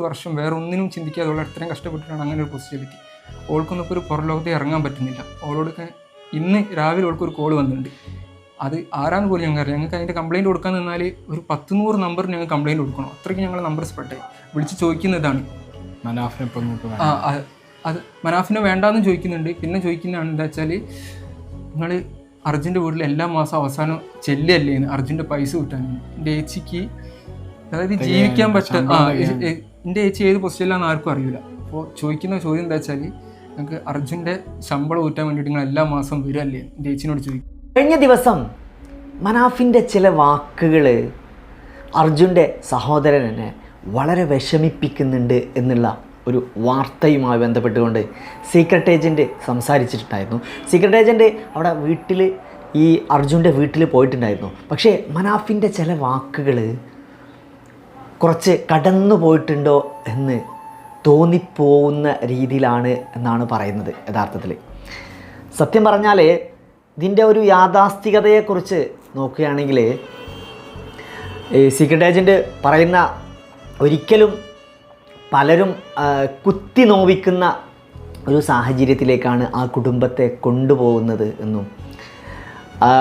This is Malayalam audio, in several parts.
വർഷം വേറെ ഒന്നിനും ചിന്തിക്കാതെ അവൾ അത്രയും കഷ്ടപ്പെട്ടിട്ടാണ് അങ്ങനെ ഒരു പോസിറ്റിവിറ്റി ഓൾക്കൊന്നും ഇപ്പോൾ ഒരു പുറം ലോകത്തെ ഇറങ്ങാൻ പറ്റുന്നില്ല. ഓളോടൊക്കെ ഇന്ന് രാവിലെ ഓൾക്ക് ഒരു കോൾ വന്നിട്ടുണ്ട്. അത് ആരാന്ന് പോലും ഞങ്ങൾക്ക് അറിയാം ഞങ്ങൾക്ക് അതിന്റെ കംപ്ലയിന്റ് കൊടുക്കാൻ നിന്നാൽ ഒരു പത്ത് നൂറ് നമ്പർ ഞങ്ങൾ കംപ്ലയിന്റ് കൊടുക്കണം. അത്രയ്ക്ക് ഞങ്ങൾ നമ്പർ സ്പ്രെഡായി വിളിച്ച് ചോദിക്കുന്നതാണ്. മനാഫിനെ ആ അത് മനാഫിനെ വേണ്ടാന്ന് ചോദിക്കുന്നുണ്ട്. പിന്നെ ചോദിക്കുന്നതാണ് എന്താ വെച്ചാൽ നിങ്ങൾ അർജുന്റെ വീട്ടിൽ എല്ലാ മാസം അവസാനം ചെല്ലല്ലേന്ന് അർജുന്റെ പൈസ കിട്ടാൻ എന്റെ ഏച്ചിക്ക് അതായത് ജീവിക്കാൻ പറ്റും എന്റെ ഏച്ചി ഏത് പൊസിഷനിലാണെന്ന് ആർക്കും അറിയില്ല അപ്പോൾ ചോദിക്കുന്ന ചോദ്യം എന്താ വെച്ചാൽ ഞങ്ങൾക്ക് അർജുന്റെ ശമ്പളം ഊറ്റാൻ വേണ്ടിയിട്ട് നിങ്ങൾ എല്ലാ മാസം വരികയല്ലേ എന്റെ ഏച്ചിനോട് ചോദിക്കും. കഴിഞ്ഞ ദിവസം മനാഫിന്റെ ചില വാക്കുകൾ അർജുന്റെ സഹോദരനെ വളരെ വിഷമിപ്പിക്കുന്നുണ്ട് എന്നുള്ള ഒരു വാർത്തയുമായി ബന്ധപ്പെട്ടുകൊണ്ട് സീക്രട്ട് ഏജന്റ് സംസാരിച്ചിട്ടുണ്ടായിരുന്നു. സീക്രട്ട് ഏജന്റ് അവിടെ വീട്ടിൽ ഈ അർജുന്റെ വീട്ടിൽ പോയിട്ടുണ്ടായിരുന്നു. പക്ഷേ മനാഫിന്റെ ചില വാക്കുകൾ കുറച്ച് കടന്നു പോയിട്ടുണ്ടോ എന്ന് തോന്നിപ്പോവുന്ന രീതിയിലാണ് എന്നാണ് പറയുന്നത് യഥാർത്ഥത്തിൽ സത്യം പറഞ്ഞാൽ ഇതിന്റെ ഒരു യാഥാസ്ഥികതയെക്കുറിച്ച് നോക്കുകയാണെങ്കിൽ ഈ സീക്രട്ട് ഏജന്റ് പറയുന്ന ഒരിക്കലും പലരും കുത്തി നോവിക്കുന്ന ഒരു സാഹചര്യത്തിലേക്കാണ് ആ കുടുംബത്തെ കൊണ്ടുപോകുന്നത് എന്നും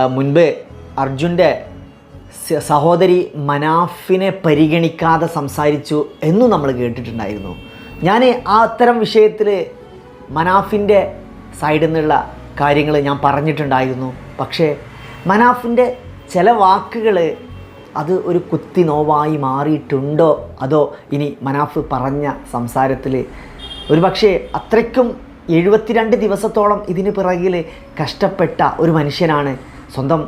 മുൻപ് അർജുന്റെ സഹോദരി മനാഫിനെ പരിഗണിക്കാതെ സംസാരിച്ചു എന്നും നമ്മൾ കേട്ടിട്ടുണ്ടായിരുന്നു. ഞാൻ ആ അത്തരം വിഷയത്തിൽ മനാഫിന്റെ സൈഡിൽ നിന്നുള്ള കാര്യങ്ങൾ ഞാൻ പറഞ്ഞിട്ടുണ്ടായിരുന്നു. പക്ഷേ മനാഫിന്റെ ചില വാക്കുകൾ അത് ഒരു കുത്തി നോവായി മാറിയിട്ടുണ്ടോ? അതോ ഇനി മനാഫ് പറഞ്ഞ സംസാരത്തിൽ ഒരു പക്ഷേ അത്രയ്ക്കും എഴുപത്തിരണ്ട് ദിവസത്തോളം ഇതിന് പിറകിൽ കഷ്ടപ്പെട്ട ഒരു മനുഷ്യനാണ് സ്വന്തം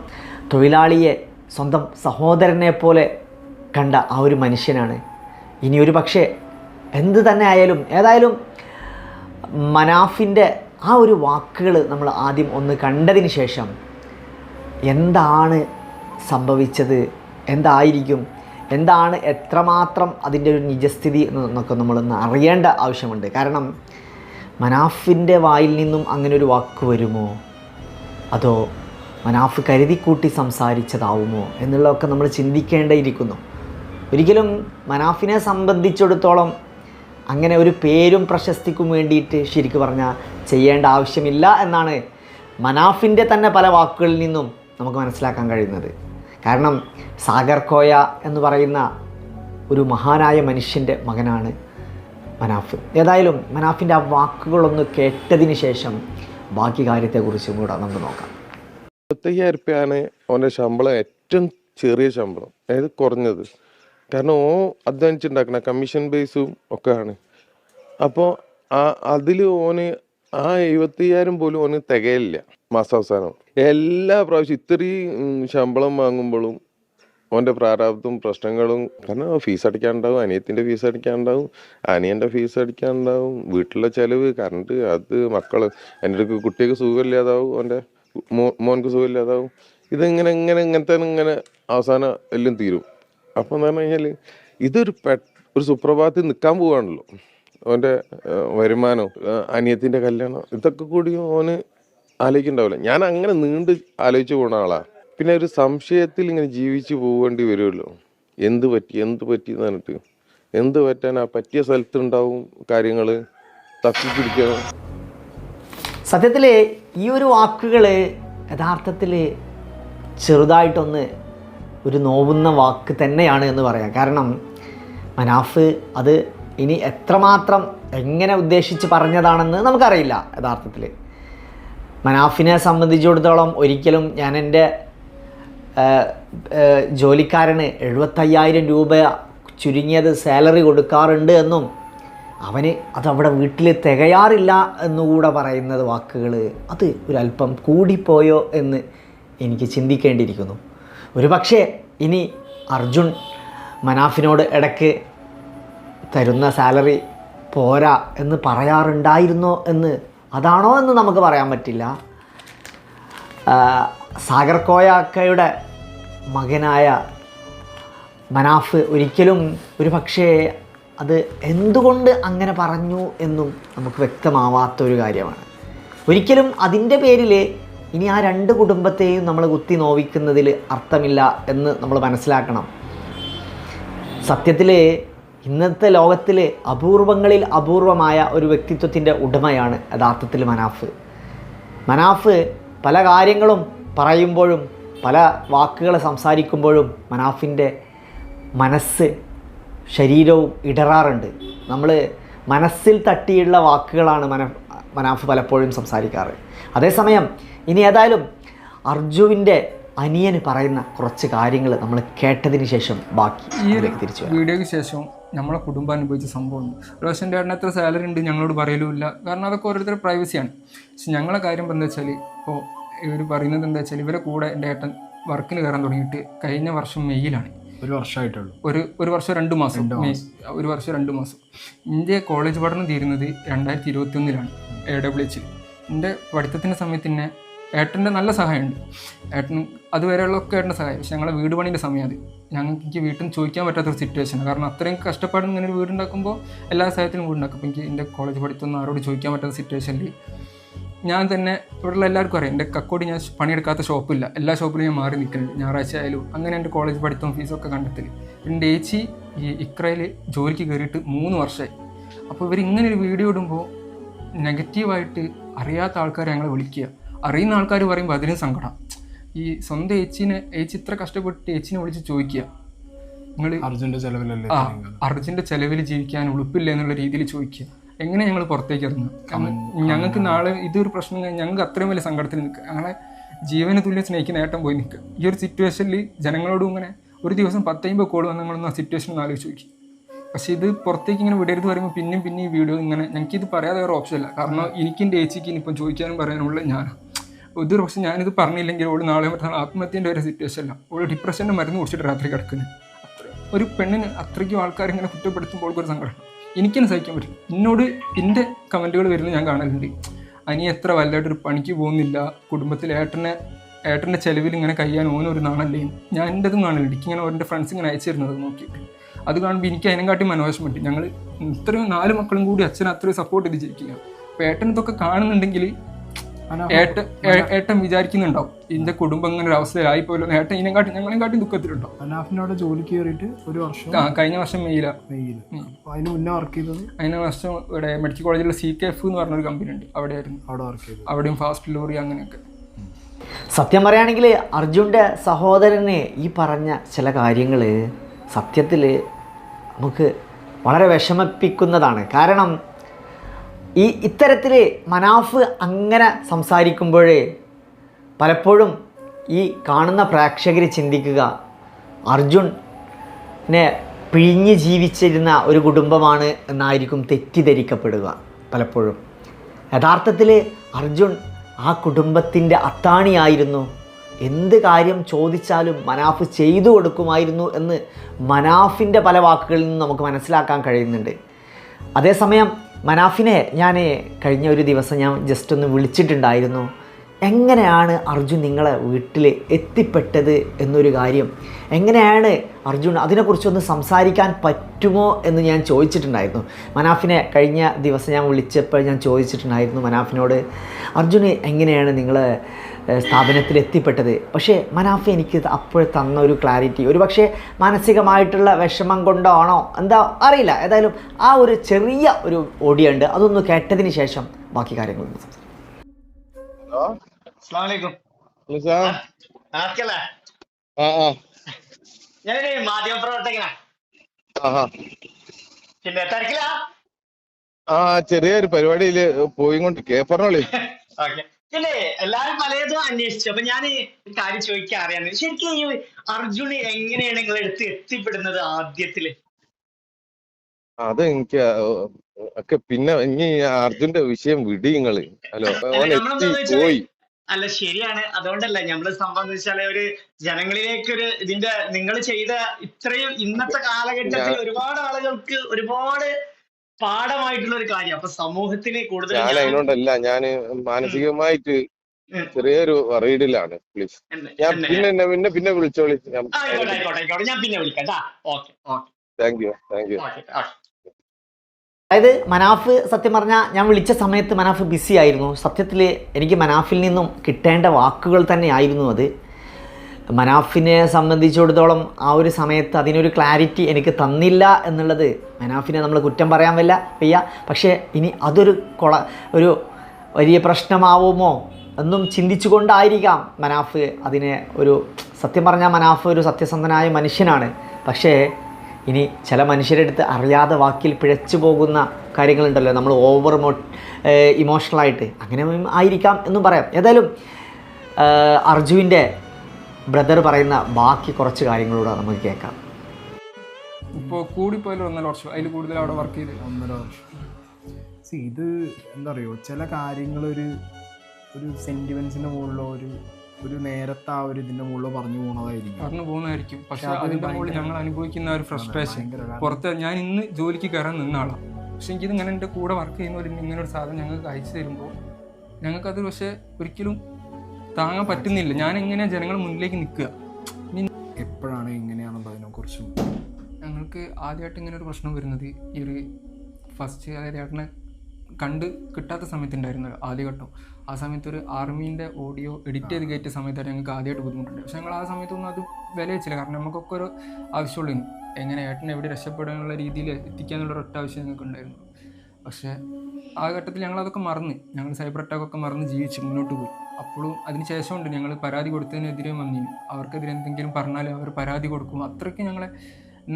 തൊഴിലാളിയെ സ്വന്തം സഹോദരനെ പോലെ കണ്ട ആ ഒരു മനുഷ്യനാണ്. ഇനി ഒരു പക്ഷേ എന്ത് തന്നെ ആയാലും ഏതായാലും മനാഫിന്റെ ആ ഒരു വാക്കുകൾ നമ്മൾ ആദ്യം ഒന്ന് കണ്ടതിന് ശേഷം എന്താണ് സംഭവിച്ചത് എന്തായിരിക്കും എന്താണ് എത്രമാത്രം അതിന്റെ ഒരു നിജസ്ഥിതി എന്നൊക്കെ നമ്മളൊന്ന് അറിയേണ്ട ആവശ്യമുണ്ട്. കാരണം മനാഫിന്റെ വായിൽ നിന്നും അങ്ങനെ ഒരു വാക്ക് വരുമോ? അതോ മനാഫ് കരുതിക്കൂട്ടി സംസാരിച്ചതാവുമോ എന്നുള്ളതൊക്കെ നമ്മൾ ചിന്തിക്കേണ്ടിയിരിക്കുന്നു. ഒരിക്കലും മനാഫിനെ സംബന്ധിച്ചിടത്തോളം അങ്ങനെ ഒരു പേരും പ്രശസ്തിക്കും വേണ്ടിയിട്ട് ശരിക്കും പറഞ്ഞാൽ ചെയ്യേണ്ട ആവശ്യമില്ല എന്നാണ് മനാഫിന്റെ തന്നെ പല വാക്കുകളിൽ നിന്നും നമുക്ക് മനസ്സിലാക്കാൻ കഴിയുന്നത്. കാരണം സാഗർ കോയ എന്ന് പറയുന്ന ഒരു മഹാനായ മനുഷ്യന്റെ മകനാണ് മനാഫ്. ഏതായാലും മനാഫിന്റെ ആ വാക്കുകളൊന്ന് കേട്ടതിന് ശേഷം ബാക്കി കാര്യത്തെക്കുറിച്ചും കൂടെ നമുക്ക് നോക്കാം. ഇരുപത്തയ്യായിരം റുപ്യാണ് അവന്റെ ശമ്പളം ഏറ്റവും ചെറിയ ശമ്പളം. അതായത് കുറഞ്ഞത്. കാരണം ഓ അധ്വാനിച്ചുണ്ടാക്കണ കമ്മീഷൻ ബേസും ഒക്കെ ആണ് അപ്പോൾ ആ അതിൽ ഓന് ആ എഴുപത്തയ്യായിരം പോലും ഓന് തികയില്ല മാസാവസാനം എല്ലാ പ്രാവശ്യം ഇത്രയും ശമ്പളം വാങ്ങുമ്പോഴും ഓന്റെ പ്രാരാബ്ദവും പ്രശ്നങ്ങളും കാരണം ഫീസ് അടിക്കാനുണ്ടാവും അനിയത്തിന്റെ ഫീസ് അടിക്കാനുണ്ടാവും അനിയന്റെ ഫീസ് അടിക്കാനുണ്ടാവും വീട്ടിലെ ചിലവ് കറണ്ട് അത് മക്കൾ എന്റെ കുട്ടിയൊക്കെ സുഖമില്ലാതാവും ഓന്റെ. മോൻക്ക് സുഖമില്ലാതാവും ഇതിങ്ങനെ ഇങ്ങനെ ഇങ്ങനത്തെ ഇങ്ങനെ അവസാനം എല്ലാം തീരും. അപ്പം എന്ന് പറഞ്ഞു കഴിഞ്ഞാൽ ഇതൊരു പെ ഒരു സുപ്രഭാതത്തിൽ നിൽക്കാൻ പോവാണല്ലോ. അവന്റെ വരുമാനം അനിയത്തിന്റെ കല്യാണം ഇതൊക്കെ കൂടി ഓന് ആലോചിക്കണ്ടാവില്ല. ഞാൻ അങ്ങനെ നീണ്ട് ആലോചിച്ച് പോണ ആളാ. പിന്നെ ഒരു സംശയത്തിൽ ഇങ്ങനെ ജീവിച്ച് പോകേണ്ടി വരുമല്ലോ എന്ത് പറ്റി എന്ത് പറ്റി എന്ന് പറഞ്ഞിട്ട്. എന്ത് പറ്റാൻ ആ പറ്റിയ സ്ഥലത്തുണ്ടാവും കാര്യങ്ങൾ തപ്പിപ്പിടിക്കണം. സത്യത്തിൽ ഈ ഒരു വാക്കുകൾ യഥാർത്ഥത്തിൽ ചെറുതായിട്ടൊന്ന് ഒരു നോവുന്ന വാക്ക് തന്നെയാണ് എന്ന് പറയാം. കാരണം മനാഫ് അത് ഇനി എത്രമാത്രം എങ്ങനെ ഉദ്ദേശിച്ച് പറഞ്ഞതാണെന്ന് നമുക്കറിയില്ല യഥാർത്ഥത്തിൽ മനാഫിനെ സംബന്ധിച്ചിടത്തോളം ഒരിക്കലും ഞാൻ എന്റെ ജോലിക്കാരന് എഴുപത്തയ്യായിരം രൂപ ചുരുങ്ങിയത് സാലറി കൊടുക്കാറുണ്ട് എന്നും അവന് അതവിടെ വീട്ടിൽ തികയാറില്ല എന്നുകൂടെ പറയുന്നത് വാക്കുകൾ അത് ഒരല്പം കൂടിപ്പോയോ എന്ന് എനിക്ക് ചിന്തിക്കേണ്ടിയിരിക്കുന്നു. ഒരു പക്ഷേ ഇനി അർജുൻ മനാഫിനോട് ഇടയ്ക്ക് തരുന്ന സാലറി പോരാ എന്ന് പറയാറുണ്ടായിരുന്നോ എന്ന് അതാണോ എന്ന് നമുക്ക് പറയാൻ പറ്റില്ല. സാഗർ കോയാക്കയുടെ മകനായ മനാഫ് ഒരിക്കലും ഒരു പക്ഷേ അത് എന്തുകൊണ്ട് അങ്ങനെ പറഞ്ഞു എന്നും നമുക്ക് വ്യക്തമാവാത്തൊരു കാര്യമാണ്. ഒരിക്കലും അതിന്റെ പേരിൽ ഇനി ആ രണ്ട് കുടുംബത്തെയും നമ്മൾ കുത്തി നോവിക്കുന്നതിൽ അർത്ഥമില്ല എന്ന് നമ്മൾ മനസ്സിലാക്കണം. സത്യത്തിൽ ഇന്നത്തെ ലോകത്തിൽ അപൂർവങ്ങളിൽ അപൂർവമായ ഒരു വ്യക്തിത്വത്തിന്റെ ഉടമയാണ് യഥാർത്ഥത്തിൽ മനാഫ്. മനാഫ് പല കാര്യങ്ങളും പറയുമ്പോഴും പല വാക്കുകൾ സംസാരിക്കുമ്പോഴും മനാഫിന്റെ മനസ്സ് ശരീരവും ഇടറാറുണ്ട്. നമ്മൾ മനസ്സിൽ തട്ടിയുള്ള വാക്കുകളാണ് മന മനാഫ് പലപ്പോഴും സംസാരിക്കാറ്. അതേസമയം ഇനി ഏതായാലും അർജുവിന്റെ അനിയന് പറയുന്ന കുറച്ച് കാര്യങ്ങൾ നമ്മൾ കേട്ടതിന് ശേഷം ബാക്കി ഈ തിരിച്ചു വീഡിയോയ്ക്ക് ശേഷം നമ്മളെ കുടുംബം അനുഭവിച്ച സംഭവമുണ്ട്. റോഷന്റെ ഏട്ടന് എത്ര സാലറി ഉണ്ട് ഞങ്ങളോട് പറയലുമില്ല. കാരണം അതൊക്കെ ഓരോരുത്തരുടെ പ്രൈവസിയാണ് പക്ഷെ ഞങ്ങളെ കാര്യം എന്താ വെച്ചാൽ ഇപ്പോൾ ഇവർ പറയുന്നത് എന്താ വെച്ചാൽ ഇവരെ കൂടെ എന്റെ ഏട്ടൻ വർക്കിന് കയറാൻ തുടങ്ങിയിട്ട് കഴിഞ്ഞ വർഷം മെയ്യിലാണ്. ഒരു വർഷമായിട്ടുള്ളൂ ഒരു ഒരു വർഷം രണ്ട് മാസം. ഒരു വർഷം രണ്ട് മാസം. എന്റെ കോളേജ് പഠനം തീരുന്നത് രണ്ടായിരത്തി ഇരുപത്തി ഒന്നിലാണ് എ ഡബ്ല്യു എച്ചിൽ എന്റെ പഠിത്തത്തിന്റെ സമയത്ത് തന്നെ ഏട്ടന്റെ നല്ല സഹായമുണ്ട്. ഏട്ടൻ അതുവരെയുള്ള ഒക്കെ ഏട്ടന്റെ സഹായം. പക്ഷെ ഞങ്ങളെ വീട് പണിന്റെ സമയം അത്. ഞങ്ങൾക്ക് എനിക്ക് വീട്ടിൽ നിന്ന് ചോദിക്കാൻ പറ്റാത്തൊരു സിറ്റുവേഷനാണ് കാരണം അത്രയും കഷ്ടപ്പാടും ഇങ്ങനെ ഒരു വീടുണ്ടാക്കുമ്പോൾ എല്ലാ സഹായത്തിനും വീടുണ്ടാക്കും. അപ്പോൾ എനിക്ക് എന്റെ കോളേജ് പഠിത്തമൊന്നും ആരോട് ചോദിക്കാൻ പറ്റാത്ത സിറ്റുവേഷനിൽ ഞാൻ തന്നെ ഇവിടെയുള്ള എല്ലാവർക്കും അറിയാം. എന്റെ കക്കോടി ഞാൻ പണിയെടുക്കാത്ത ഷോപ്പില്ല. എല്ലാ ഷോപ്പിലും ഞാൻ മാറി നിൽക്കുന്നുണ്ട് ഞായറാഴ്ച ആയാലും അങ്ങനെ എന്റെ കോളേജ് പഠിത്തവും ഫീസൊക്കെ കണ്ടെത്തൽ എന്റെ ഏച്ചി ഈ ഇക്രയിൽ ജോലിക്ക് കയറിയിട്ട് മൂന്ന് വർഷമായി അപ്പോൾ ഇവർ ഇങ്ങനെ ഒരു വീഡിയോ ഇടുമ്പോൾ നെഗറ്റീവായിട്ട് അറിയാത്ത ആൾക്കാരെ ഞങ്ങളെ വിളിക്കുക. അറിയുന്ന ആൾക്കാർ പറയുമ്പോൾ അതിനും സങ്കടം. ഈ സ്വന്തം ഏച്ചിനെ ഏച്ചി ഇത്ര കഷ്ടപ്പെട്ട് ഏച്ചിനെ വിളിച്ച് ചോദിക്കുക. നിങ്ങൾ അർജുന്റെ ചെലവിലല്ലേ ആ അർജുന്റെ ചെലവിൽ ജീവിക്കാൻ ഉളുപ്പില്ല എന്നുള്ള രീതിയിൽ ചോദിക്കുക. എങ്ങനെ ഞങ്ങൾ പുറത്തേക്ക് ഇറങ്ങുക ഞങ്ങൾക്ക് നാളെ ഇതൊരു പ്രശ്നം ഞങ്ങൾക്ക് അത്രയും വലിയ സങ്കടത്തിൽ നിൽക്കുക. ഞങ്ങളെ ജീവന തുല്യം സ്നേഹിക്കുന്ന നേട്ടം പോയി നിൽക്കുക. ഈ ഒരു സിറ്റുവേഷനിൽ ജനങ്ങളോടും ഇങ്ങനെ ഒരു ദിവസം പത്തൈമ്പത് കോൾ വന്ന് നിങ്ങളൊന്ന് ആ സിറ്റുവേഷൻ ഒന്ന് ആലോചിച്ച് നോക്കി. പക്ഷേ ഇത് പുറത്തേക്ക് ഇങ്ങനെ വിടരുത് പറയുമ്പോൾ പിന്നെയും പിന്നെയും ഈ വീഡിയോ ഇങ്ങനെ ഞങ്ങൾക്ക് ഇത് പറയാതെ വേറെ ഓപ്ഷൻ ഇല്ല. കാരണം എനിക്ക് എന്റെ ഏച്ചിക്ക് ഇനിയിപ്പം ചോദിക്കാനും പറയാനുള്ള ഞാനാണ് ഇതൊരു പക്ഷേ ഞാനിത് പറഞ്ഞില്ലെങ്കിൽ ഓൾ നാളെ മറ്റന്നാൾ ആത്മഹത്യന്റെ ഒരു സിറ്റുവേഷൻ അല്ല ഓൾ ഡിപ്രഷന്റെ മരുന്ന് കുടിച്ചിട്ട് രാത്രി കിടക്കുന്നത് അത്ര ഒരു പെണ്ണിന് അത്രയ്ക്കും ആൾക്കാർ ഇങ്ങനെ കുറ്റപ്പെടുത്തുമ്പോൾ ഒരു സങ്കടം. എനിക്കെന്നെ സഹിക്കാൻ പറ്റും. എന്നോട് എന്റെ കമന്റുകൾ വരുന്നത് ഞാൻ കാണലുണ്ട്. അനി എത്ര വലുതായിട്ടൊരു പണിക്ക് പോകുന്നില്ല. കുടുംബത്തിൽ ഏട്ടനെ ഏട്ടന്റെ ചിലവിൽ ഇങ്ങനെ കഴിയാൻ ഓനൊരു നാണല്ലേ? ഞാൻ എന്റെ അതും കാണലുണ്ട് ഇങ്ങനെ ഓരോ ഫ്രണ്ട്സ് ഇങ്ങനെ അയച്ചു തരുന്നത് നോക്കിയിട്ട്. അത് കാണുമ്പോൾ എനിക്ക് അതിനെക്കാട്ടി മനോവശം പറ്റും. ഞങ്ങൾ ഇത്രയും നാല് മക്കളും കൂടി അച്ഛൻ അത്രയും സപ്പോർട്ട് ചെയ്ത് ജീവിക്കുക അപ്പോൾ ഏട്ടൻ ഇതൊക്കെ കാണുന്നുണ്ടെങ്കിൽ ഏട്ടൻ ഏട്ടൻ വിചാരിക്കുന്നുണ്ടാവും. എന്റെ കുടുംബം ഇങ്ങനെ ഒരു അവസ്ഥയിലായി പോലും. ഏട്ടൻ ഇതിനെ കാട്ടി ഞങ്ങളെയും കാട്ടി ദുഃഖത്തിലുണ്ടോ? അനാഫിനോട് ജോലിക്ക് കയറിയിട്ട് ഒരു വർഷം ആ കഴിഞ്ഞ വർഷം മെയ്യില അതിന് മുന്നേ വർക്ക് ചെയ്തത്? കഴിഞ്ഞ വർഷം ഇവിടെ മെഡിക്കൽ കോളേജിലെ സി കെ എഫ് എന്ന് പറഞ്ഞൊരു കമ്പനി ഉണ്ട് അവിടെ ആയിരുന്നു അവിടെ വർക്ക് ചെയ്തു അവിടെയും ഫാസ്റ്റ് ലോറി അങ്ങനെയൊക്കെ. സത്യം പറയുകയാണെങ്കിൽ അർജുന്റെ സഹോദരന് ഈ പറഞ്ഞ ചില കാര്യങ്ങൾ സത്യത്തിൽ നമുക്ക് വളരെ വിഷമിപ്പിക്കുന്നതാണ്. കാരണം ഈ ഇത്തരത്തിൽ മനാഫ് അങ്ങനെ സംസാരിക്കുമ്പോൾ പലപ്പോഴും ഈ കാണുന്ന പ്രേക്ഷകർ ചിന്തിക്കുക അർജുനെ പിഴിഞ്ഞ് ജീവിച്ചിരുന്ന ഒരു കുടുംബമാണ് എന്നായിരിക്കും തെറ്റിദ്ധരിക്കപ്പെടുക പലപ്പോഴും. യഥാർത്ഥത്തിൽ അർജുൻ ആ കുടുംബത്തിന്റെ അത്താണിയായിരുന്നു. എന്ത് കാര്യം ചോദിച്ചാലും മനാഫ് ചെയ്തു കൊടുക്കുമായിരുന്നു എന്ന് മനാഫിന്റെ പല വാക്കുകളിൽ നിന്ന് നമുക്ക് മനസ്സിലാക്കാൻ കഴിയുന്നുണ്ട്. അതേസമയം മനാഫിനെ ഞാൻ കഴിഞ്ഞ ഒരു ദിവസം ഞാൻ ജസ്റ്റ് ഒന്ന് വിളിച്ചിട്ടുണ്ടായിരുന്നു. എങ്ങനെയാണ് അർജുൻ നിങ്ങളെ വീട്ടിൽ എത്തിപ്പെട്ടത് എന്നൊരു കാര്യം? എങ്ങനെയാണ് അർജുൻ അതിനെക്കുറിച്ചൊന്ന് സംസാരിക്കാൻ പറ്റുമോ എന്ന് ഞാൻ ചോദിച്ചിട്ടുണ്ടായിരുന്നു. മനാഫിനെ കഴിഞ്ഞ ദിവസം ഞാൻ വിളിച്ചപ്പോൾ ഞാൻ ചോദിച്ചിട്ടുണ്ടായിരുന്നു മനാഫിനോട് അർജുന് എങ്ങനെയാണ് നിങ്ങൾ സ്ഥാപനത്തിൽ എത്തിപ്പെട്ടത് പക്ഷേ മനാഫ് എനിക്ക് അപ്പോൾ തന്ന ഒരു ക്ലാരിറ്റി ഒരു പക്ഷേ മാനസികമായിട്ടുള്ള വിഷമം കൊണ്ടാണോ? എന്താ അറിയില്ല. ഏതായാലും ആ ഒരു ചെറിയ ഒരു ഓടിയുണ്ട്. ഉണ്ട് അതൊന്ന് കേട്ടതിന് ശേഷം ബാക്കി കാര്യങ്ങൾ ഞാനൊരു മാധ്യമ പ്രവർത്തകനാ. ആഹാ പിന്നെ തിരക്കില്ല ആ ചെറിയൊരു പരിപാടിയിൽ പോയിക്കൊണ്ടിരിക്കേ പറഞ്ഞോളി ഓക്കെ പിന്നെ എല്ലാരും പലതും അന്വേഷിച്ചു. അപ്പൊ ഞാൻ കാര്യം ചോദിക്കാൻ അറിയാന്ന് ശരിക്കും ഈ അർജുന് എങ്ങനെയാണ് നിങ്ങൾ എടുത്ത് എത്തിപ്പെടുന്നത് ആദ്യത്തിൽ? അത് എനിക്ക് ഒക്കെ പിന്നെ ഇനി അർജുന്റെ വിഷയം വിടി നിങ്ങൾ. ഹലോ പോയി. അല്ല ശരിയാണ്. അതുകൊണ്ടല്ല നമ്മൾ സംബന്ധിച്ചാൽ ഒരു ജനങ്ങളിലേക്ക് ഒരു ഇതിന്റെ നിങ്ങൾ ചെയ്ത ഇത്രയും ഇന്നത്തെ കാലഘട്ടത്തിൽ ഒരുപാട് ആളുകൾക്ക് ഒരുപാട് പാഠമായിട്ടുള്ള ഒരു കാര്യം. അപ്പൊ സമൂഹത്തിന് കൂടുതൽ ഞാൻ ഞാൻ- അതിനോണ്ടല്ല ഞാൻ മാനസികമായിട്ട് ചെറിയൊരു വറീഡിലാണ് പ്ലീസ് ഞാൻ പിന്നെ എന്നെ പിന്നെ പിന്നെ വിളിച്ചോളി. ഞാൻ ഞാൻ പിന്നെ വിളിക്കാം കേട്ടാ okay okay. Thank you thank അതായത് മനാഫ് സത്യം പറഞ്ഞാൽ ഞാൻ വിളിച്ച സമയത്ത് മനാഫ് ബിസി ആയിരുന്നു. സത്യത്തിൽ എനിക്ക് മനാഫിൽ നിന്നും കിട്ടേണ്ട വാക്കുകൾ തന്നെ ആയിരുന്നു അത്. മനാഫിനെ സംബന്ധിച്ചിടത്തോളം ആ ഒരു സമയത്ത് അതിനൊരു ക്ലാരിറ്റി എനിക്ക് തന്നില്ല എന്നുള്ളത് മനാഫിനെ നമ്മൾ കുറ്റം പറയാൻ വല്ല വയ്യ. പക്ഷേ ഇനി അതൊരു കൊള ഒരു വലിയ പ്രശ്നമാവുമോ എന്നും ചിന്തിച്ചുകൊണ്ടായിരിക്കാം മനാഫ് അതിനെ ഒരു സത്യം പറഞ്ഞാൽ മനാഫ് ഒരു സത്യസന്ധനായ മനുഷ്യനാണ്. പക്ഷേ ഇനി ചില മനുഷ്യരുടെ അടുത്ത് അറിയാതെ വാക്കിൽ പിഴച്ചു പോകുന്ന കാര്യങ്ങളുണ്ടല്ലോ. നമ്മൾ ഓവർ മോ ഇമോഷണലായിട്ട് അങ്ങനെ ആയിരിക്കാം എന്നും പറയാം. ഏതായാലും അർജുവിന്റെ ബ്രദർ പറയുന്ന ബാക്കി കുറച്ച് കാര്യങ്ങളൂടെ നമുക്ക് കേൾക്കാം. ഇപ്പോൾ കൂടിപ്പോയാലും ഒന്നര വർഷം അതിൽ കൂടുതൽ അവിടെ വർക്ക് ചെയ്ത്. ഒന്നര വർഷം. സി ഇത് എന്താ പറയുക ചില കാര്യങ്ങൾ ഒരു ഒരു സെന്റിമെന്റ്സിന്റെ മുകളിലോ ഒരു ഒരു നേരത്തെ ആ ഒരു ഇതിന്റെ മുകളിലോ പറഞ്ഞു പോകുന്നതായിരിക്കും പറഞ്ഞു പോകുന്നതായിരിക്കും പക്ഷെ അതിന്റെ അതിന്റെ മുകളിൽ ഞങ്ങൾ അനുഭവിക്കുന്ന ഒരു ഫ്രസ്ട്രേഷൻ ഭയങ്കര പുറത്ത് ഞാൻ ഇന്ന് ജോലിക്ക് കയറാൻ നിന്ന ആളാണ് പക്ഷെ എനിക്കിത് ഇങ്ങനെ എന്റെ കൂടെ വർക്ക് ചെയ്യുന്ന ഒരു ഇങ്ങനെ ഒരു സാധനം ഞങ്ങൾക്ക് അയച്ചു തരുമ്പോൾ ഞങ്ങൾക്കത് പക്ഷേ ഒരിക്കലും താങ്ങാൻ പറ്റുന്നില്ല. ഞാൻ എങ്ങനെയാണ് ജനങ്ങൾ മുന്നിലേക്ക് നിൽക്കുക? എപ്പോഴാണ് എങ്ങനെയാണെന്ന് അതിനെക്കുറിച്ചും ഞങ്ങൾക്ക് ആദ്യമായിട്ട് ഇങ്ങനെ ഒരു പ്രശ്നം വരുന്നത് ഈ ഒരു ഫസ്റ്റ് അതായത് ഏട്ടനെ കണ്ട് കിട്ടാത്ത സമയത്തുണ്ടായിരുന്നു ആദ്യഘട്ടം. ആ സമയത്ത് ഒരു ആർമീന്റെ ഓഡിയോ എഡിറ്റ് ചെയ്ത് കയറ്റിയ സമയത്താണ് ഞങ്ങൾക്ക് ആദ്യമായിട്ട് ബുദ്ധിമുട്ടുണ്ട്. പക്ഷേ ഞങ്ങൾ ആ സമയത്തൊന്നും അത് വില വെച്ചില്ല. കാരണം നമുക്കൊക്കെ ഒരു ആവശ്യമുള്ളൂ എങ്ങനെ ഏട്ടനെ എവിടെ രക്ഷപ്പെടാനുള്ള രീതിയിൽ എത്തിക്കാനുള്ള ഒരൊറ്റ ആവശ്യം ഞങ്ങൾക്ക് ഉണ്ടായിരുന്നു പക്ഷേ ആ ഘട്ടത്തിൽ ഞങ്ങളതൊക്കെ മറന്ന് ഞങ്ങൾ സൈബർ അറ്റാക്കൊക്കെ മറന്ന് ജീവിച്ച് മുന്നോട്ട് പോയി. അപ്പോഴും അതിന് ശേഷമുണ്ട്. ഞങ്ങൾ പരാതി കൊടുത്തതിനെതിരെ വന്നിന് അവർക്കെതിരെ എന്തെങ്കിലും പറഞ്ഞാൽ അവർ പരാതി കൊടുക്കും. അത്രയ്ക്ക് ഞങ്ങളെ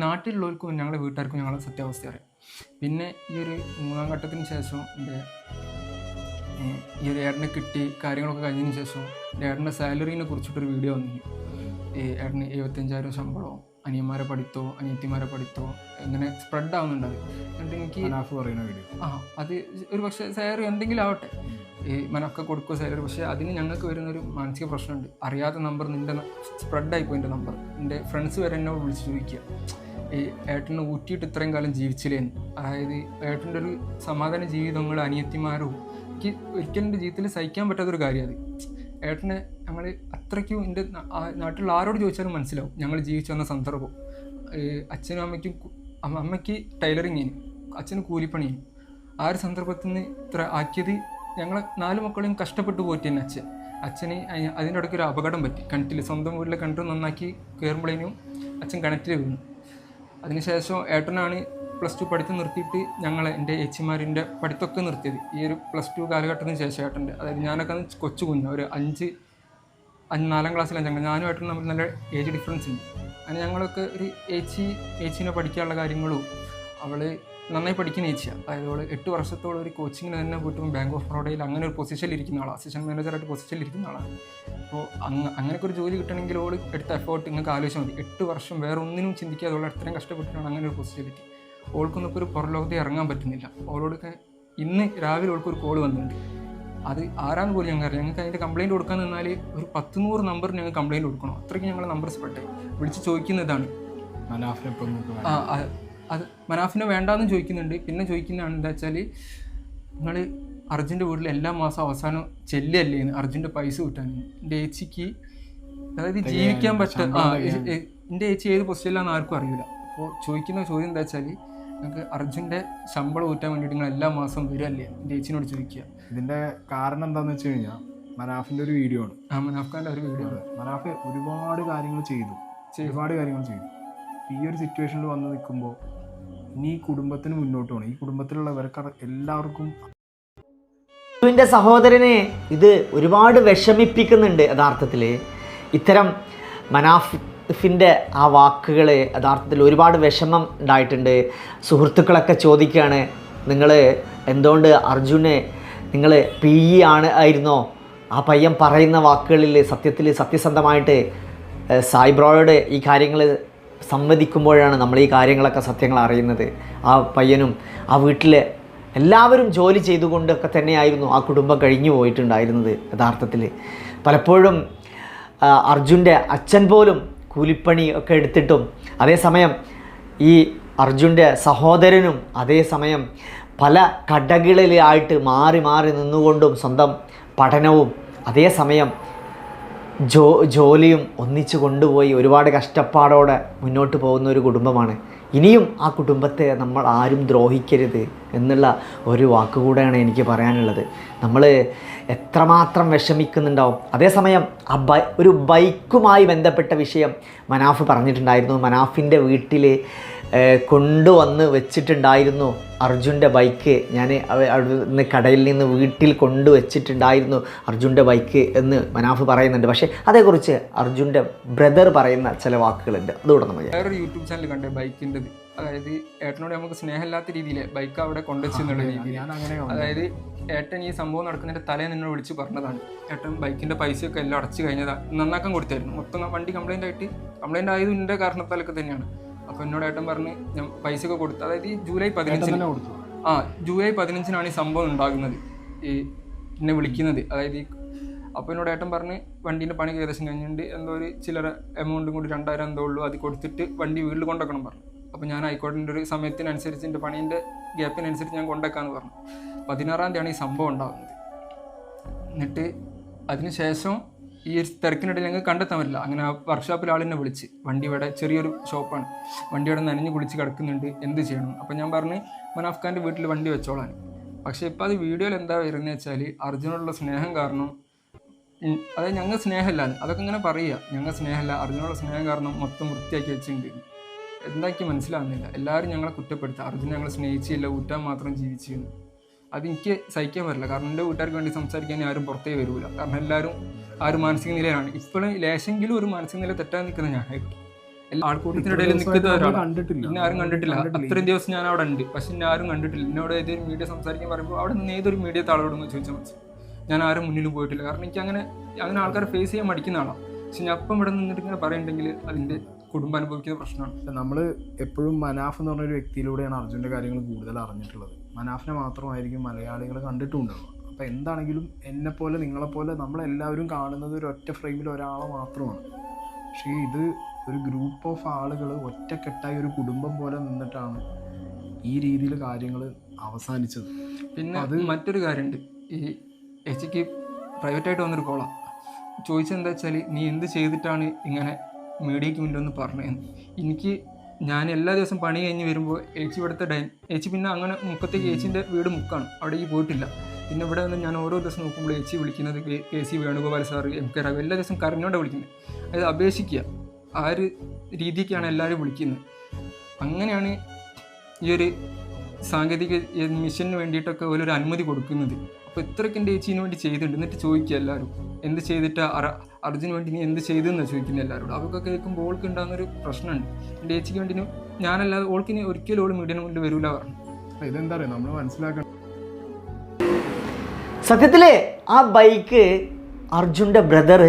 നാട്ടിലുള്ളവർക്കും ഞങ്ങളുടെ വീട്ടുകാർക്കും ഞങ്ങളെ സത്യാവസ്ഥ അറിയാം. പിന്നെ ഈ ഒരു മൂന്നാം ഘട്ടത്തിന് ശേഷം എന്റെ ഈ ഒരു ഏട്ടനെ കിട്ടി കാര്യങ്ങളൊക്കെ കഴിഞ്ഞതിന് ശേഷം ഏട്ടന്റെ സാലറീനെ കുറിച്ചിട്ടൊരു വീഡിയോ വന്നിരുന്നു ഈ ഏട്ടന് എഴുപത്തഞ്ചായിരം ശമ്പളമോ അനിയന്മാരെ പഠിത്തോ അനിയത്തിമാരെ പഠിത്തോ ഇങ്ങനെ സ്പ്രെഡ് ആവുന്നുണ്ട് അത്. എന്നിട്ട് എനിക്ക് പറയുന്ന വീഡിയോ. ആ അത് ഒരു പക്ഷേ സാലറി എന്തെങ്കിലും ആവട്ടെ. ഈ മനൊക്കെ കൊടുക്കുക സാലറി പക്ഷേ അതിന് ഞങ്ങൾക്ക് വരുന്നൊരു മാനസിക പ്രശ്നമുണ്ട്. അറിയാത്ത നമ്പർ നിന്റെ സ്പ്രെഡായിപ്പോയി എന്റെ നമ്പർ എന്റെ ഫ്രണ്ട്സ് വരെ എന്നെ വിളിച്ച് ചോദിക്കുക. ഈ ഏട്ടനെ ഊറ്റിയിട്ട് ഇത്രയും കാലം ജീവിച്ചില്ലേന്ന് അതായത് ഏട്ടന്റെ ഒരു സമാധാന ജീവിതങ്ങൾ അനിയത്തിമാരോ? എനിക്ക് ഒരിക്കലും എന്റെ ജീവിതത്തിൽ സഹിക്കാൻ പറ്റാത്തൊരു കാര്യം അത്. ഏട്ടനെ ഞങ്ങൾ അത്രയ്ക്കും എന്റെ നാട്ടിലുള്ള ആരോട് ചോദിച്ചാലും മനസ്സിലാവും. ഞങ്ങൾ ജീവിച്ചു വന്ന സന്ദർഭം. അച്ഛനും അമ്മയ്ക്കും അമ്മയ്ക്ക് ടൈലറിങ്ങിന് അച്ഛന് കൂലിപ്പണിയും ആ ഒരു സന്ദർഭത്തിൽ നിന്ന് ഇത്ര ആക്കിയത് ഞങ്ങൾ നാല് മക്കളെയും കഷ്ടപ്പെട്ട് പോറ്റി തന്നെ അച്ഛൻ. അച്ഛന് അതിന്റെ ഇടയ്ക്ക് ഒരു അപകടം പറ്റി. കിണറ്റിൽ സ്വന്തം വീട്ടിലെ കിണറ്റ് നന്നാക്കി കയറുമ്പോഴേനും അച്ഛൻ കിണറ്റിൽ വീണു. അതിനുശേഷം ഏട്ടനാണ് പ്ലസ് ടു പഠിത്തം നിർത്തിയിട്ട് ഞങ്ങൾ എന്റെ ഏച്ചിമാരിന്റെ പഠിത്തമൊക്കെ നിർത്തിയത്. ഈ ഒരു പ്ലസ് ടു കാലഘട്ടത്തിന് ശേഷം ഏട്ടന്റെ. അതായത് ഞാനൊക്കെ കൊച്ചു കുഞ്ഞ് ഒരു അഞ്ച് അഞ്ച് നാലാം ക്ലാസ്സിലാണ് ഞങ്ങൾ. ഞാനും ഏട്ടനും തമ്മിൽ നല്ല ഏജ് ഡിഫറൻസ് ഉണ്ട്. അങ്ങനെ ഞങ്ങളൊക്കെ ഒരു ഏച്ചി ഏച്ചിനെ പഠിക്കാനുള്ള കാര്യങ്ങളും അവൾ നന്നായി പഠിക്കുന്ന ഏച്ചിയാണ് അതായത് അവൾ എട്ട് വർഷത്തോളം ഒരു കോച്ചിങ്ങിന് തന്നെ പോയിട്ടും ബാങ്ക് ഓഫ് ബറോഡയിൽ അങ്ങനെ ഒരു പൊസിഷനിൽ ഇരിക്കുന്ന ആളാണ് അസിസ്റ്റന്റ് മാനേജറായിട്ട് പൊസിഷനിൽ ഇരിക്കുന്ന ആളാണ് അപ്പോൾ അങ്ങ് അങ്ങനെയൊക്കെ ഒരു ജോലി കിട്ടണമെങ്കിൽ അവൾ എടുത്ത എഫേർട്ട് നിങ്ങൾക്ക് ആലോചിച്ചാൽ മതി. എട്ട് വർഷം വേറെ ഒന്നിനും ചിന്തിക്കാതെ അവൾ എത്രയും കഷ്ടപ്പെട്ടിട്ടാണ് അങ്ങനെ ഒരു പൊസിഷനിലെത്തി ഓൾക്കൊന്നും ഇപ്പോൾ ഒരു പുറലോകത്തെ ഇറങ്ങാൻ പറ്റുന്നില്ല. ഓളോടൊക്കെ ഇന്ന് രാവിലെ ഓൾക്ക് ഒരു കോൾ വന്നിട്ടുണ്ട്. അത് ആരാന്ന് പോലും ഞങ്ങൾക്ക് അറിയാം ഞങ്ങൾക്ക് അതിന്റെ കംപ്ലയിന്റ് കൊടുക്കാൻ നിന്നാൽ ഒരു പത്ത് നൂറ് നമ്പർ ഞങ്ങൾ കംപ്ലയിന്റ് കൊടുക്കണം. അത്രയ്ക്ക് ഞങ്ങൾ നമ്പർ സ്പ്രെഡ് വിളിച്ച് ചോദിക്കുന്നതാണ്. ആ- അത് മനാഫിനെ വേണ്ടാന്ന് ചോദിക്കുന്നുണ്ട്. പിന്നെ ചോദിക്കുന്നതാണ് എന്താ വെച്ചാൽ നിങ്ങൾ അർജുന്റെ വീട്ടിൽ എല്ലാ മാസം അവസാനം ചെല്ലല്ലേ അർജുന്റെ പൈസ കിട്ടാൻ. എന്റെ ഏച്ചിക്ക് അതായത് ജീവിക്കാൻ പറ്റുക ആ എന്റെ ഏച്ചി ഏത് പൊസിഷനിലാണെന്ന് ആർക്കും അറിയില്ല. അപ്പോൾ ചോദിക്കുന്ന ചോദ്യം എന്താ വെച്ചാൽ നിങ്ങൾക്ക് അർജുന്റെ ശമ്പളം ഊറ്റാൻ വേണ്ടിയിട്ട് നിങ്ങൾ എല്ലാ മാസം വരികയല്ലേ എന്റെ ഏച്ചിനോട് ചോദിക്കുക. ഇതിന്റെ കാരണം എന്താണെന്ന് വെച്ച് കഴിഞ്ഞാൽ മനാഫിന്റെ ഒരു വീഡിയോ ആണ്. ആ മനാഫ് ഖാന്റെ ഒരു വീഡിയോ ആണ്. മനാഫ് ഒരുപാട് കാര്യങ്ങൾ ചെയ്തു. ഒരുപാട് കാര്യങ്ങൾ ചെയ്തു. ഈ ഒരു സിറ്റുവേഷനിൽ വന്ന് നിൽക്കുമ്പോൾ ഇനി ഈ കുടുംബത്തിന് മുന്നോട്ട് പോകണം ഈ കുടുംബത്തിലുള്ളവർക്ക് എല്ലാവർക്കും ുവിന്റെ സഹോദരനെ ഇത് ഒരുപാട് വിഷമിപ്പിക്കുന്നുണ്ട് യഥാർത്ഥത്തിൽ. ഇത്തരം മനാഫിന്റെ ആ വാക്കുകൾ യഥാർത്ഥത്തിൽ ഒരുപാട് വിഷമം ഉണ്ടായിട്ടുണ്ട്. സുഹൃത്തുക്കളൊക്കെ ചോദിക്കുകയാണ് നിങ്ങൾ എന്തുകൊണ്ട് അർജുനെ നിങ്ങൾ പി ഇ ആണ് ആയിരുന്നോ? ആ പയ്യൻ പറയുന്ന വാക്കുകളിൽ സത്യത്തിൽ സത്യസന്ധമായിട്ട് സായിബ്രോയോട് ഈ കാര്യങ്ങൾ സംവദിക്കുമ്പോഴാണ് നമ്മൾ ഈ കാര്യങ്ങളൊക്കെ സത്യങ്ങൾ അറിയുന്നത്. ആ പയ്യനും ആ വീട്ടിലെ എല്ലാവരും ജോലി ചെയ്തുകൊണ്ടൊക്കെ തന്നെയായിരുന്നു ആ കുടുംബം കഴിഞ്ഞു പോയിട്ടുണ്ടായിരുന്നത് യഥാർത്ഥത്തിൽ. പലപ്പോഴും അർജുന്റെ അച്ഛൻ പോലും കൂലിപ്പണി ഒക്കെ എടുത്തിട്ടും അതേസമയം ഈ അർജുന്റെ സഹോദരനും അതേസമയം പല കടകളിലായിട്ട് മാറി മാറി നിന്നുകൊണ്ടും സ്വന്തം പഠനവും അതേസമയം ജോ ജോലിയും ഒന്നിച്ചു കൊണ്ടുപോയി ഒരുപാട് കഷ്ടപ്പാടോടെ മുന്നോട്ട് പോകുന്ന ഒരു കുടുംബമാണ്. ഇനിയും ആ കുടുംബത്തെ നമ്മൾ ആരും ദ്രോഹിക്കരുത് എന്നുള്ള ഒരു വാക്കുകൂടെയാണ് എനിക്ക് പറയാനുള്ളത്. നമ്മൾ എത്രമാത്രം വിഷമിക്കുന്നുണ്ടാവും. അതേസമയം ആ ബൈ ഒരു ബൈക്കുമായി ബന്ധപ്പെട്ട വിഷയം മനാഫ് പറഞ്ഞിട്ടുണ്ടായിരുന്നു. മനാഫിന്റെ വീട്ടിൽ കൊണ്ടുവന്ന് വെച്ചിട്ടുണ്ടായിരുന്നു. അർജുന്റെ ബൈക്ക് ഞാൻ അവിടുന്ന് കടയിൽ നിന്ന് വീട്ടിൽ കൊണ്ടുവച്ചിട്ടുണ്ടായിരുന്നു അർജുന്റെ ബൈക്ക് എന്ന് മനാഫ് പറയുന്നുണ്ട്. പക്ഷേ അതേക്കുറിച്ച് അർജുന്റെ ബ്രദർ പറയുന്ന ചില വാക്കുകളുണ്ട്. അതുകൂടെ നമ്മൾ വേറൊരു യൂട്യൂബ് ചാനൽ കണ്ടേ ബൈക്കിന്റെ അതായത് ഏട്ടനോട് നമുക്ക് സ്നേഹമില്ലാത്ത രീതിയിൽ ബൈക്ക് അവിടെ കൊണ്ടുവച്ചു എന്നുള്ള രീതിയിൽ ഞാൻ അങ്ങനെ അതായത് ഏട്ടൻ ഈ സംഭവം നടക്കുന്നതിന്റെ തലേ നിന്നെ വിളിച്ച് പറഞ്ഞതാണ്. ഏട്ടൻ ബൈക്കിന്റെ പൈസയൊക്കെ എല്ലാം അടച്ചു കഴിഞ്ഞതാണ് നന്നാക്കാൻ കൊടുത്തായിരുന്നു. മൊത്തം വണ്ടി കംപ്ലൈന്റ് ആയിട്ട് കംപ്ലൈന്റ് ആയത് എന്റെ കാരണത്താലൊക്കെ തന്നെയാണ്. അപ്പൊ എന്നോട് ഏട്ടൻ പറഞ്ഞ് ഞാൻ പൈസ ഒക്കെ കൊടുത്തു അതായത് ഈ ജൂലൈ പതിനഞ്ചിന് കൊടുത്തു. ആ ജൂലൈ പതിനഞ്ചിനാണ് ഈ സംഭവം ഉണ്ടാകുന്നത്. ഈ എന്നെ വിളിക്കുന്നത്. അതായത് ഈ അപ്പോൾ എന്നോട് ഏട്ടൻ പറഞ്ഞ് വണ്ടീന്റെ പണി ഏകദേശം കഴിഞ്ഞിട്ടുണ്ട്. എന്തോ ഒരു ചില്ലറ എമൗണ്ടും കൂടി രണ്ടായിരം എന്തോ ഉള്ളൂ. അത് കൊടുത്തിട്ട് വണ്ടി വീട്ടിൽ കൊണ്ടുവെക്കണം പറഞ്ഞു. അപ്പോൾ ഞാൻ ആയിക്കോട്ടെ ഒരു സമയത്തിനനുസരിച്ച് എന്റെ പണീന്റെ ഗ്യാപ്പിനനുസരിച്ച് ഞാൻ കൊണ്ടുവെക്കാമെന്ന് പറഞ്ഞു. പതിനാറാം തീയതിയാണ് ഈ സംഭവം ഉണ്ടാകുന്നത്. എന്നിട്ട് അതിനുശേഷം ഈ തിരക്കിനിടയിൽ ഞങ്ങൾക്ക് കണ്ടെത്താൻ പറ്റില്ല. അങ്ങനെ ആ വർക്ക്ഷോപ്പിൽ ആളിനെ വിളിച്ച് വണ്ടി ഇവിടെ ചെറിയൊരു ഷോപ്പാണ് വണ്ടി ഇവിടെ നനഞ്ഞ് കുളിച്ച് കിടക്കുന്നുണ്ട് എന്ത് ചെയ്യണം? അപ്പം ഞാൻ പറഞ്ഞ് മനാഫ് വീട്ടിൽ വണ്ടി വെച്ചോളാൻ. പക്ഷേ ഇപ്പോൾ അത് വീഡിയോയിൽ എന്താ വരുന്നത് വെച്ചാൽ അർജുനോടുള്ള സ്നേഹം കാരണം അതായത് ഞങ്ങൾ സ്നേഹമല്ല. അതൊക്കെ ഇങ്ങനെ പറയുക. ഞങ്ങൾ സ്നേഹമല്ല. അർജുനോടുള്ള സ്നേഹം കാരണം മൊത്തം വൃത്തിയാക്കി വെച്ചിട്ടുണ്ട്. എന്താക്കി മനസ്സിലാവുന്നില്ല. എല്ലാവരും ഞങ്ങളെ കുറ്റപ്പെടുത്തുക. അർജുൻ ഞങ്ങളെ സ്നേഹിച്ചില്ല. ഊറ്റാൻ മാത്രം ജീവിച്ചിരുന്നു. അത് എനിക്ക് സഹിക്കാൻ പറ്റില്ല. കാരണം എന്റെ വീട്ടുകാർക്ക് വേണ്ടി സംസാരിക്കാൻ ആരും പുറത്തേ വരില്ല കാരണം എല്ലാവരും ആ ഒരു മാനസിക നിലയിലാണ്. ഇപ്പോഴും ലേശെങ്കിലും ഒരു മാനസിക നില തെറ്റാൻ നിൽക്കുന്ന ഞാൻ എല്ലാ ആൾക്കൂട്ടത്തിനിടയിൽ നിൽക്കുന്ന ഒരാളാണ്. കണ്ടിട്ടില്ല. ആരും കണ്ടിട്ടില്ല. അത്രയും ദിവസം ഞാൻ അവിടെ ഉണ്ട്. പക്ഷെ എന്നെ ആരും കണ്ടിട്ടില്ല. എന്നോട് ഏതൊരു മീഡിയ സംസാരിക്കാൻ പറയുമ്പോൾ അവിടെ നിന്ന് ഏതൊരു മീഡിയ താളോടൊന്ന് ചോദിച്ചാൽ മനസ്സിലാവും ഞാൻ ആരും മുന്നിലും പോയിട്ടില്ല. കാരണം എനിക്ക് അങ്ങനെ അങ്ങനെ ആൾക്കാരെ ഫേസ് ചെയ്യാൻ മടിക്കുന്ന ആളാണ്. പക്ഷെ ഞാൻ അപ്പം ഇവിടെ നിന്നിട്ട് ഇങ്ങനെ പറയുന്നുണ്ടെങ്കിൽ അതിന്റെ കുടുംബം അനുഭവിക്കുന്ന പ്രശ്നമാണ് നമ്മൾ എപ്പോഴും മനാഫ് എന്ന് പറഞ്ഞൊരു വ്യക്തിയിലൂടെയാണ് അർജുന്റെ കാര്യങ്ങൾ കൂടുതൽ അറിഞ്ഞിട്ടുള്ളത്. മനാഫിനെ മാത്രമായിരിക്കും മലയാളികൾ കണ്ടിട്ടുണ്ടാവുക. അപ്പോൾ എന്താണെങ്കിലും എന്നെപ്പോലെ നിങ്ങളെപ്പോലെ നമ്മളെല്ലാവരും കാണുന്നത് ഒരു ഒറ്റ ഫ്രെയിമിൽ ഒരാളെ മാത്രമാണ്. പക്ഷേ ഇത് ഒരു ഗ്രൂപ്പ് ഓഫ് ആളുകൾ ഒറ്റക്കെട്ടായി ഒരു കുടുംബം പോലെ നിന്നിട്ടാണ് ഈ രീതിയിൽ കാര്യങ്ങൾ അവസാനിച്ചത്. പിന്നെ അത് മറ്റൊരു കാര്യമുണ്ട്. ഈ എച്ചിക്ക് പ്രൈവറ്റായിട്ട് വന്നൊരു കോളാണ് ചോദിച്ചെന്താ വെച്ചാൽ നീ എന്ത് ചെയ്തിട്ടാണ് ഇങ്ങനെ മീഡിയയ്ക്ക് മുന്നിൽ ഒന്ന് പറഞ്ഞതെന്ന് എനിക്ക് ഞാൻ എല്ലാ ദിവസം പണി കഴിഞ്ഞ് വരുമ്പോൾ ഏച്ചി ഇവിടുത്തെ ഡൈൻ ഏച്ചി പിന്നെ അങ്ങനെ മുക്കത്തേക്ക് ഏച്ചിന്റെ വീട് മുക്കാണ്. അവിടേക്ക് പോയിട്ടില്ല. പിന്നെ ഇവിടെ വന്ന് ഞാൻ ഓരോ ദിവസം നോക്കുമ്പോൾ ഏച്ചി വിളിക്കുന്നത് K- C Venugopal sir M K Raghav എല്ലാ ദിവസം കരഞ്ഞോടെ വിളിക്കുന്നത് അതായത് അപേക്ഷിക്കുക. ആ ഒരു രീതിക്കാണ് എല്ലാവരും വിളിക്കുന്നത്. അങ്ങനെയാണ് ഈ ഒരു സാങ്കേതിക മിഷന് വേണ്ടിയിട്ടൊക്കെ ഒരു അനുമതി കൊടുക്കുന്നത്. അപ്പോൾ ഇത്രയ്ക്ക് എന്റെ ചേച്ചീന് വേണ്ടി ചെയ്തിട്ടുണ്ട്. എന്നിട്ട് ചോദിക്കുക എല്ലാവരും എന്ത് ചെയ്തിട്ട്? അറ അർജുന് വേണ്ടി നീ എന്ത് ചെയ്തെന്നാണ് ചോദിക്കുന്നത് എല്ലാവരോടും. അതൊക്കെ കേൾക്കുമ്പോൾ ഓൾക്ക് ഉണ്ടാകുന്നൊരു പ്രശ്നമുണ്ട്. എന്റെ ചേച്ചിക്ക് വേണ്ടി ഞാനല്ലാതെ ഓൾക്കിനി ഒരിക്കലും ഓൾ മീഡിയനെ കൊണ്ട് വരൂല പറഞ്ഞു. ഇതെന്താ പറയുക നമ്മൾ മനസ്സിലാക്കണം സത്യത്തിൽ ആ ബൈക്ക് അർജുന്റെ ബ്രദർ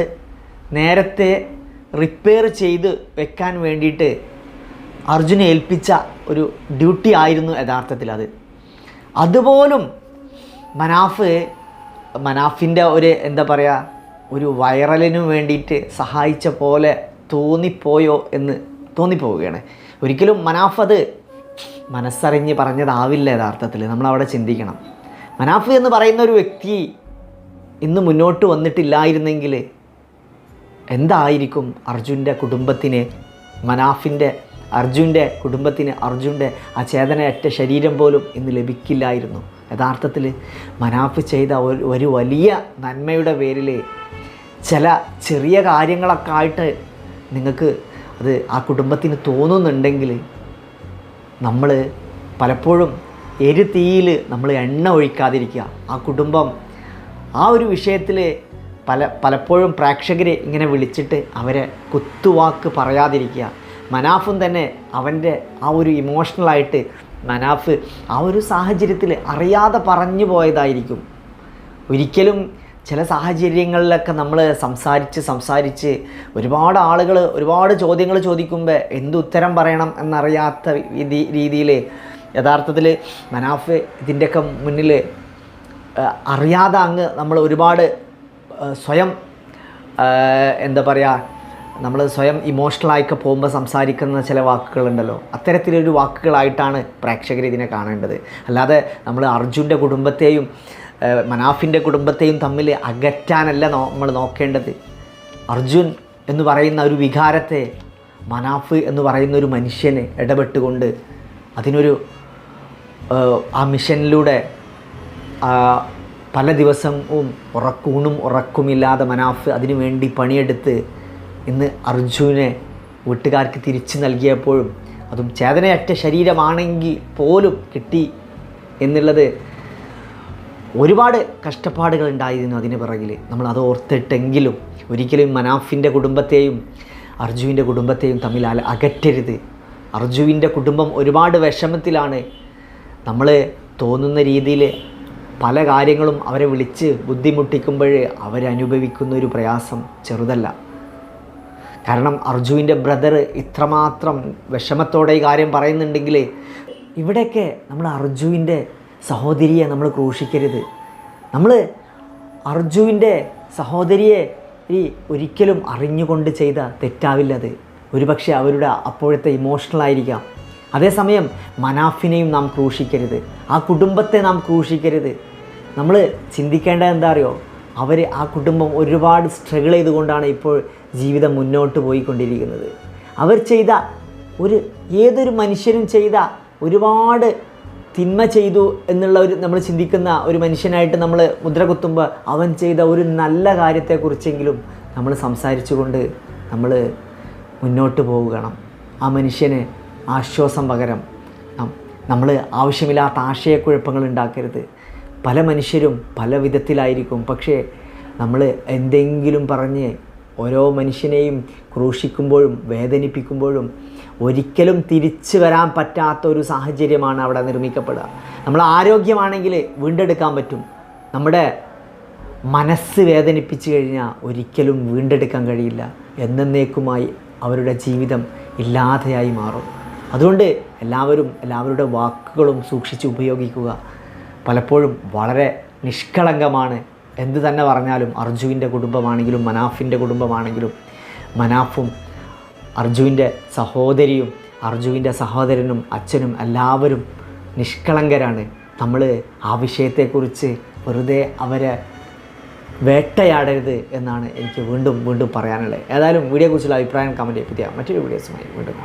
നേരത്തെ റിപ്പയർ ചെയ്ത് വെക്കാൻ വേണ്ടിയിട്ട് അർജുനെ ഏൽപ്പിച്ച ഒരു ഡ്യൂട്ടി ആയിരുന്നു യഥാർത്ഥത്തിൽ അത്. അതുപോലും മനാഫ് മനാഫിന്റെ ഒരു എന്താ പറയുക ഒരു വൈറലിനു വേണ്ടിയിട്ട് സഹായിച്ച പോലെ തോന്നിപ്പോയോ എന്ന് തോന്നിപ്പോവുകയാണ്. ഒരിക്കലും മനാഫ് അത് മനസ്സറിഞ്ഞ് പറഞ്ഞതാവില്ല യഥാർത്ഥത്തിൽ നമ്മളവിടെ ചിന്തിക്കണം. മനാഫ് എന്ന് പറയുന്ന ഒരു വ്യക്തി ഇന്ന് മുന്നോട്ട് വന്നിട്ടില്ലായിരുന്നെങ്കിൽ എന്തായിരിക്കും അർജുന്റെ കുടുംബത്തിന് മനാഫിന്റെ അർജുന്റെ കുടുംബത്തിന് അർജുന്റെ ആ ചേതനയറ്റ ശരീരം പോലും ഇന്ന് ലഭിക്കില്ലായിരുന്നു. യഥാർത്ഥത്തിൽ മനാഫ് ചെയ്ത ഒരു വലിയ നന്മയുടെ പേരിൽ ചില ചെറിയ കാര്യങ്ങളൊക്കെ ആയിട്ട് നിങ്ങൾക്ക് അത് ആ കുടുംബത്തിന് തോന്നുന്നുണ്ടെങ്കിൽ നമ്മൾ പലപ്പോഴും എരി തീയിൽ നമ്മൾ എണ്ണ ഒഴിക്കാതിരിക്കുക. ആ കുടുംബം ആ ഒരു വിഷയത്തിൽ പല പലപ്പോഴും പ്രേക്ഷകരെ ഇങ്ങനെ വിളിച്ചിട്ട് അവരെ കുത്തുവാക്ക് പറയാതിരിക്കുക. മനാഫും തന്നെ അവന്റെ ആ ഒരു ഇമോഷണലായിട്ട് മനാഫ് ആ ഒരു സാഹചര്യത്തിൽ അറിയാതെ പറഞ്ഞു പോയതായിരിക്കും. ഒരിക്കലും ചില സാഹചര്യങ്ങളിലൊക്കെ നമ്മൾ സംസാരിച്ച് സംസാരിച്ച് ഒരുപാട് ആളുകൾ ഒരുപാട് ചോദ്യങ്ങൾ ചോദിക്കുമ്പോൾ എന്ത് ഉത്തരം പറയണം എന്നറിയാത്ത രീതി രീതിയിൽ യഥാർത്ഥത്തിൽ മനാഫ് ഇതിന്റെയൊക്കെ മുന്നിൽ അറിയാതെ അങ്ങ് നമ്മൾ ഒരുപാട് സ്വയം എന്താ പറയുക നമ്മൾ സ്വയം ഇമോഷണലായൊക്കെ പോകുമ്പോൾ സംസാരിക്കുന്ന ചില വാക്കുകളുണ്ടല്ലോ. അത്തരത്തിലൊരു വാക്കുകളായിട്ടാണ് പ്രേക്ഷകർ ഇതിനെ കാണേണ്ടത്. അല്ലാതെ നമ്മൾ അർജുന്റെ കുടുംബത്തെയും മനാഫിന്റെ കുടുംബത്തെയും തമ്മിൽ അകറ്റാനല്ല നമ്മൾ നോക്കേണ്ടത്. അർജുൻ എന്ന് പറയുന്ന ഒരു വികാരത്തെ മനാഫ് എന്ന് പറയുന്ന ഒരു മനുഷ്യന് ഇടപെട്ടുകൊണ്ട് അതിനൊരു ആ മിഷനിലൂടെ പല ദിവസവും ഉറക്കൂണും ഉറക്കുമില്ലാതെ മനാഫ് അതിനു വേണ്ടി പണിയെടുത്ത് ഇന്ന് അർജുനെ വീട്ടുകാർക്ക് തിരിച്ചു നൽകിയപ്പോഴും അതും ചേതനയറ്റ ശരീരമാണെങ്കിൽ പോലും കിട്ടി എന്നുള്ളത് ഒരുപാട് കഷ്ടപ്പാടുകൾ ഉണ്ടായിരുന്നു അതിന് പിറകിൽ നമ്മൾ അത് ഓർത്തിട്ടെങ്കിലും ഒരിക്കലും മനാഫിന്റെ കുടുംബത്തെയും അർജുവിന്റെ കുടുംബത്തെയും തമ്മിൽ അകറ്റരുത്. അർജുവിന്റെ കുടുംബം ഒരുപാട് വിഷമത്തിലാണ്. നമ്മൾ തോന്നുന്ന രീതിയിൽ പല കാര്യങ്ങളും അവരെ വിളിച്ച് ബുദ്ധിമുട്ടിക്കുമ്പോൾ അവരനുഭവിക്കുന്ന ഒരു പ്രയാസം ചെറുതല്ല. കാരണം അർജുവിന്റെ ബ്രദർ ഇത്രമാത്രം വിഷമത്തോടെ ഈ കാര്യം പറയുന്നുണ്ടെങ്കിൽ ഇവിടെയൊക്കെ നമ്മൾ അർജുവിന്റെ സഹോദരിയെ നമ്മൾ ക്രൂശിക്കരുത്. നമ്മൾ അർജുവിന്റെ സഹോദരിയെ ഈ ഒരിക്കലും അറിഞ്ഞുകൊണ്ട് ചെയ്ത തെറ്റാവില്ലത് ഒരുപക്ഷെ അവരുടെ അപ്പോഴത്തെ ഇമോഷണൽ ആയിരിക്കാം. അതേസമയം മനാഫിനെയും നാം ക്രൂശിക്കരുത്. ആ കുടുംബത്തെ നാം ക്രൂശിക്കരുത്. നമ്മൾ ചിന്തിക്കേണ്ടത് എന്താ അറിയോ? അവർ ആ കുടുംബം ഒരുപാട് സ്ട്രഗിൾ ചെയ്തുകൊണ്ടാണ് ഇപ്പോൾ ജീവിതം മുന്നോട്ട് പോയിക്കൊണ്ടിരിക്കുന്നത്. അവർ ചെയ്ത ഒരു ഏതൊരു മനുഷ്യനും ചെയ്ത ഒരുപാട് തിന്മ ചെയ്തു എന്നുള്ള ഒരു നമ്മൾ ചിന്തിക്കുന്ന ഒരു മനുഷ്യനായിട്ട് നമ്മൾ മുദ്ര കുത്തുമ്പോൾ അവൻ ചെയ്ത ഒരു നല്ല കാര്യത്തെക്കുറിച്ചെങ്കിലും നമ്മൾ സംസാരിച്ചുകൊണ്ട് നമ്മൾ മുന്നോട്ട് പോകണം ആ മനുഷ്യന് ആശ്വാസം പകരം നമ്മൾ ആവശ്യമില്ലാത്ത ആശയക്കുഴപ്പങ്ങൾ ഉണ്ടാക്കരുത്. പല മനുഷ്യരും പല വിധത്തിലായിരിക്കും. പക്ഷേ നമ്മൾ എന്തെങ്കിലും പറഞ്ഞ് ഓരോ മനുഷ്യനെയും ക്രൂശിക്കുമ്പോഴും വേദനിപ്പിക്കുമ്പോഴും ഒരിക്കലും തിരിച്ചു വരാൻ പറ്റാത്ത ഒരു സാഹചര്യമാണ് അവിടെ നിർമ്മിക്കപ്പെടുക. നമ്മൾ ആരോഗ്യമാണെങ്കിൽ വീണ്ടെടുക്കാൻ പറ്റും. നമ്മുടെ മനസ്സ് വേദനിപ്പിച്ചു കഴിഞ്ഞാൽ ഒരിക്കലും വീണ്ടെടുക്കാൻ കഴിയില്ല. എന്നേക്കുമായി അവരുടെ ജീവിതം ഇല്ലാതെയായി മാറും. അതുകൊണ്ട് എല്ലാവരും എല്ലാവരുടെ വാക്കുകളും സൂക്ഷിച്ച് ഉപയോഗിക്കുക. പലപ്പോഴും വളരെ നിഷ്കളങ്കമാണ് എന്ത് തന്നെ പറഞ്ഞാലും അർജുവിന്റെ കുടുംബമാണെങ്കിലും മനാഫിന്റെ കുടുംബമാണെങ്കിലും മനാഫും അർജുവിന്റെ സഹോദരിയും അർജുവിന്റെ സഹോദരനും അച്ഛനും എല്ലാവരും നിഷ്കളങ്കരാണ്. നമ്മൾ ആ വിഷയത്തെക്കുറിച്ച് വെറുതെ അവരെ വേട്ടയാടരുത് എന്നാണ് എനിക്ക് വീണ്ടും വീണ്ടും പറയാനുള്ളത്. ഏതായാലും വീഡിയോയെക്കുറിച്ചുള്ള അഭിപ്രായം കമന്റ് ചെയ്യാം. മറ്റൊരു വീഡിയോസുമായി വീണ്ടും.